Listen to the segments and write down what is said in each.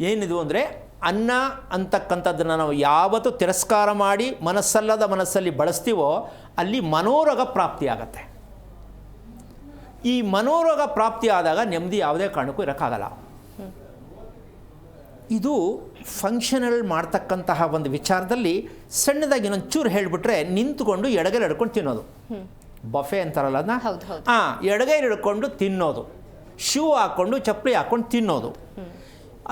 ಏನಿದು ಅಂದರೆ ಅನ್ನ ಅಂತಕ್ಕಂಥದ್ದನ್ನು ನಾವು ಯಾವತ್ತು ತಿರಸ್ಕಾರ ಮಾಡಿ ಮನಸ್ಸಲ್ಲದ ಮನಸ್ಸಲ್ಲಿ ಬಳಸ್ತೀವೋ ಅಲ್ಲಿ ಮನೋರೋಗ ಪ್ರಾಪ್ತಿಯಾಗತ್ತೆ ಈ ಮನೋರೋಗ ಪ್ರಾಪ್ತಿ ಆದಾಗ ನೆಮ್ಮದಿ ಯಾವುದೇ ಕಾರಣಕ್ಕೂ ಇರೋಕ್ಕಾಗಲ್ಲ. ಇದು ಫಂಕ್ಷನಲ್ ಮಾಡ್ತಕ್ಕಂತಹ ಒಂದು ವಿಚಾರದಲ್ಲಿ ಸಣ್ಣದಾಗಿ ಇನ್ನೊಂದು ಚೂರು ಹೇಳಿಬಿಟ್ರೆ ನಿಂತ್ಕೊಂಡು ಎಡಗೈ ಹಿಡ್ಕೊಂಡು ತಿನ್ನೋದು. ಬಫೆ ಅಂತಾರಲ್ಲ ಅದನ್ನ. ಹಾಂ ಎಡಗೈ ಹಿಡ್ಕೊಂಡು ತಿನ್ನೋದು. ಶೂ ಹಾಕ್ಕೊಂಡು ಚಪ್ಪಲಿ ಹಾಕ್ಕೊಂಡು ತಿನ್ನೋದು.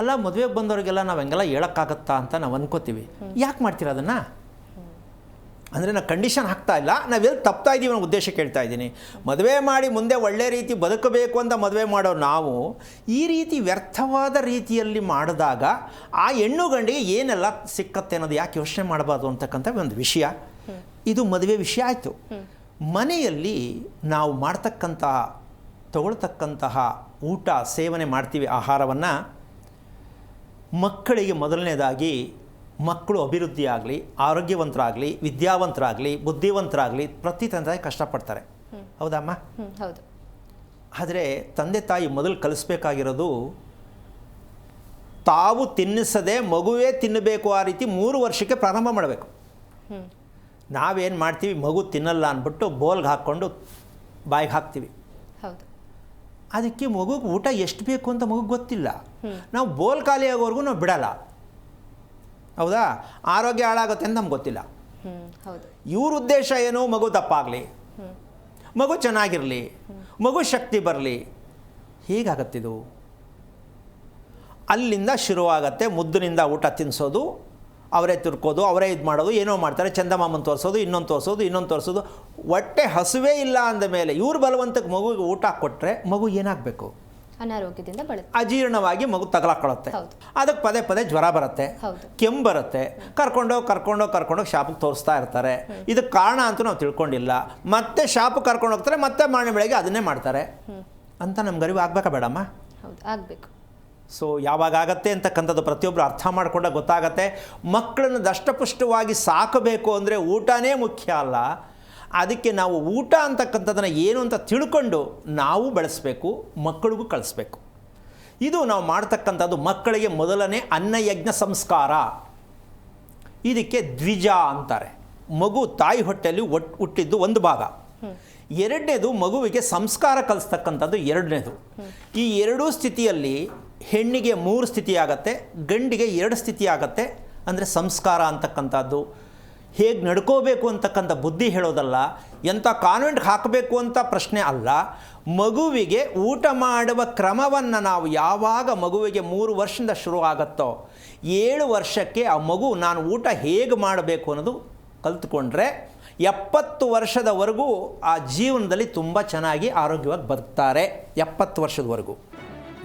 ಅಲ್ಲ, ಮದುವೆಗೆ ಬಂದವರಿಗೆಲ್ಲ ನಾವು ಹೆಂಗೆಲ್ಲ ಹೇಳೋಕ್ಕಾಗತ್ತಾ ಅಂತ ನಾವು ಅನ್ಕೋತೀವಿ. ಯಾಕೆ ಮಾಡ್ತೀರ ಅದನ್ನು? ಅಂದರೆ ನಾವು ಕಂಡೀಷನ್ ಹಾಕ್ತಾ ಇಲ್ಲ. ನಾವೆಲ್ಲಿ ತಪ್ತಾ ಇದ್ದೀವಿ ಅನ್ನೋ ಉದ್ದೇಶ ಕೇಳ್ತಾ ಇದ್ದೀನಿ. ಮದುವೆ ಮಾಡಿ ಮುಂದೆ ಒಳ್ಳೆ ರೀತಿ ಬದುಕಬೇಕು ಅಂತ ಮದುವೆ ಮಾಡೋ ನಾವು, ಈ ರೀತಿ ವ್ಯರ್ಥವಾದ ರೀತಿಯಲ್ಲಿ ಮಾಡಿದಾಗ ಆ ಹೆಣ್ಣು ಗಂಡಿಗೆ ಏನೆಲ್ಲ ಸಿಕ್ಕತ್ತೆ ಅನ್ನೋದು ಯಾಕೆ ಯೋಚನೆ ಮಾಡಬಾರ್ದು ಅಂತಕ್ಕಂಥ ಒಂದು ವಿಷಯ. ಇದು ಮದುವೆ ವಿಷಯ ಆಯಿತು. ಮನೆಯಲ್ಲಿ ನಾವು ಮಾಡ್ತಕ್ಕಂತಹ, ತಗೊಳ್ತಕ್ಕಂತಹ ಊಟ, ಸೇವನೆ ಮಾಡ್ತೀವಿ, ಆಹಾರವನ್ನು ಮಕ್ಕಳಿಗೆ ಮೊದಲನೇದಾಗಿ ಮಕ್ಕಳು ಅಭಿವೃದ್ಧಿಯಾಗಲಿ ಆರೋಗ್ಯವಂತರಾಗಲಿ ವಿದ್ಯಾವಂತರಾಗಲಿ ಬುದ್ಧಿವಂತರಾಗಲಿ ಪ್ರತಿ ತಂದೆ ಕಷ್ಟಪಡ್ತಾರೆ. ಹೌದಮ್ಮ? ಹೌದು. ಆದರೆ ತಂದೆ ತಾಯಿ ಮೊದಲು ಕಲಿಸ್ಬೇಕಾಗಿರೋದು ತಾವು ತಿನ್ನಿಸದೆ ಮಗುವೇ ತಿನ್ನಬೇಕು ಆ ರೀತಿ ಮೂರು ವರ್ಷಕ್ಕೆ ಪ್ರಾರಂಭ ಮಾಡಬೇಕು. ನಾವೇನು ಮಾಡ್ತೀವಿ? ಮಗು ತಿನ್ನಲ್ಲ ಅಂದ್ಬಿಟ್ಟು ಬೋಲ್ಗೆ ಹಾಕ್ಕೊಂಡು ಬಾಯಿಗೆ ಹಾಕ್ತೀವಿ. ಅದಕ್ಕೆ ಮಗುಗೆ ಊಟ ಎಷ್ಟು ಬೇಕು ಅಂತ ಮಗುಗೆ ಗೊತ್ತಿಲ್ಲ. ನಾವು ಬೋಲ್ ಖಾಲಿ ಆಗೋವರೆಗೂ ನಾವು ಬಿಡಲ್ಲ. ಹೌದಾ? ಆರೋಗ್ಯ ಹಾಳಾಗುತ್ತೆ ಅಂತ ನಮ್ಗೆ ಗೊತ್ತಿಲ್ಲ. ಇವ್ರ ಉದ್ದೇಶ ಏನು? ಮಗು ತಪ್ಪಾಗಲಿ ಮಗು ಚೆನ್ನಾಗಿರಲಿ. ಮಗು ಶಕ್ತಿ ಬರಲಿ. ಹೀಗಾಗತ್ತಿದು? ಅಲ್ಲಿಂದ ಶುರುವಾಗತ್ತೆ ಮುದ್ದಿನಿಂದ ಊಟ ತಿನ್ನಿಸೋದು ಅವರೇ ತಿರ್ಕೋದು ಅವರೇ ಇದು ಮಾಡೋದು ಏನೋ ಮಾಡ್ತಾರೆ ಚಂದಮಾಮನ್ ತೋರಿಸೋದು ಇನ್ನೊಂದು ತೋರಿಸೋದು ಇನ್ನೊಂದು ತೋರಿಸೋದು. ಹೊಟ್ಟೆ ಹಸುವೇ ಇಲ್ಲ ಅಂದ ಮೇಲೆ ಇವ್ರ ಬಲವಂತಕ್ಕೆ ಮಗುವಿಗೆ ಊಟ ಕೊಟ್ಟರೆ ಮಗು ಏನಾಗಬೇಕು? ಅನಾರೋಗ್ಯದಿಂದ ಬಳಕೆ ಅಜೀರ್ಣವಾಗಿ ಮಗು ತಗಲಾಕೊಳ್ಳುತ್ತೆ. ಅದಕ್ಕೆ ಪದೇ ಪದೇ ಜ್ವರ ಬರುತ್ತೆ. ಕೆಮ್ಮು ಬರುತ್ತೆ. ಕರ್ಕೊಂಡೋ ಕರ್ಕೊಂಡೋ ಕರ್ಕೊಂಡೋಗಿ ಶಾಪಿಗೆ ತೋರಿಸ್ತಾ ಇರ್ತಾರೆ. ಇದಕ್ಕೆ ಕಾರಣ ಅಂತ ನಾವು ತಿಳ್ಕೊಂಡಿಲ್ಲ. ಮತ್ತೆ ಶಾಪಿಗೆ ಕರ್ಕೊಂಡು ಹೋಗ್ತಾರೆ ಮತ್ತೆ ಮಾರ್ನೆ ಬೆಳಗ್ಗೆ ಅದನ್ನೇ ಮಾಡ್ತಾರೆ. ಅಂತ ನಮ್ಗೆ ಅರಿವು ಆಗ್ಬೇಕಾ ಬೇಡಮ್ಮ? ಹೌದು ಆಗ್ಬೇಕು. ಸೊ ಯಾವಾಗ ಆಗತ್ತೆ ಅಂತಕ್ಕಂಥದ್ದು ಪ್ರತಿಯೊಬ್ಬರು ಅರ್ಥ ಮಾಡಿಕೊಂಡಾಗ ಗೊತ್ತಾಗತ್ತೆ. ಮಕ್ಕಳನ್ನು ದಷ್ಟಪುಷ್ಟವಾಗಿ ಸಾಕಬೇಕು ಅಂದರೆ ಊಟನೇ ಮುಖ್ಯ ಅಲ್ಲ. ಅದಕ್ಕೆ ನಾವು ಊಟ ಅಂತಕ್ಕಂಥದ್ದನ್ನು ಏನು ಅಂತ ತಿಳ್ಕೊಂಡು ನಾವು ಬೆಳೆಸಬೇಕು, ಮಕ್ಕಳಿಗೂ ಕಳಿಸ್ಬೇಕು. ಇದು ನಾವು ಮಾಡ್ತಕ್ಕಂಥದ್ದು ಮಕ್ಕಳಿಗೆ ಮೊದಲನೇ ಅನ್ನಯಜ್ಞ ಸಂಸ್ಕಾರ. ಇದಕ್ಕೆ ದ್ವಿಜ ಅಂತಾರೆ. ಮಗು ತಾಯಿ ಹೊಟ್ಟೆಯಲ್ಲಿ ಒಟ್, ಹುಟ್ಟಿದ್ದು ಒಂದು ಭಾಗ. ಎರಡನೇದು ಮಗುವಿಗೆ ಸಂಸ್ಕಾರ ಕಲಿಸ್ತಕ್ಕಂಥದ್ದು ಎರಡನೇದು. ಈ ಎರಡೂ ಸ್ಥಿತಿಯಲ್ಲಿ ಹೆಣ್ಣಿಗೆ ಮೂರು ಸ್ಥಿತಿ ಆಗತ್ತೆ ಗಂಡಿಗೆ ಎರಡು ಸ್ಥಿತಿ ಆಗತ್ತೆ ಅಂದರೆ ಸಂಸ್ಕಾರ ಅಂತಕ್ಕಂಥದ್ದು. ಹೇಗೆ ನಡ್ಕೋಬೇಕು ಅಂತಕ್ಕಂಥ ಬುದ್ಧಿ ಹೇಳೋದಲ್ಲ, ಎಂಥ ಕಾನ್ವೆಂಟ್ಗೆ ಹಾಕಬೇಕು ಅಂತ ಪ್ರಶ್ನೆ ಅಲ್ಲ. ಮಗುವಿಗೆ ಊಟ ಮಾಡುವ ಕ್ರಮವನ್ನು ನಾವು ಯಾವಾಗ ಮಗುವಿಗೆ ಮೂರು ವರ್ಷದಿಂದ ಶುರು ಆಗುತ್ತೋ, ಏಳು ವರ್ಷಕ್ಕೆ ಆ ಮಗು ನಾನು ಊಟ ಹೇಗೆ ಮಾಡಬೇಕು ಅನ್ನೋದು ಕಲ್ತ್ಕೊಂಡ್ರೆ, ಎಪ್ಪತ್ತು ವರ್ಷದವರೆಗೂ ಆ ಜೀವನದಲ್ಲಿ ತುಂಬ ಚೆನ್ನಾಗಿ ಆರೋಗ್ಯವಾಗಿ ಬರ್ತಾರೆ ಎಪ್ಪತ್ತು ವರ್ಷದವರೆಗೂ.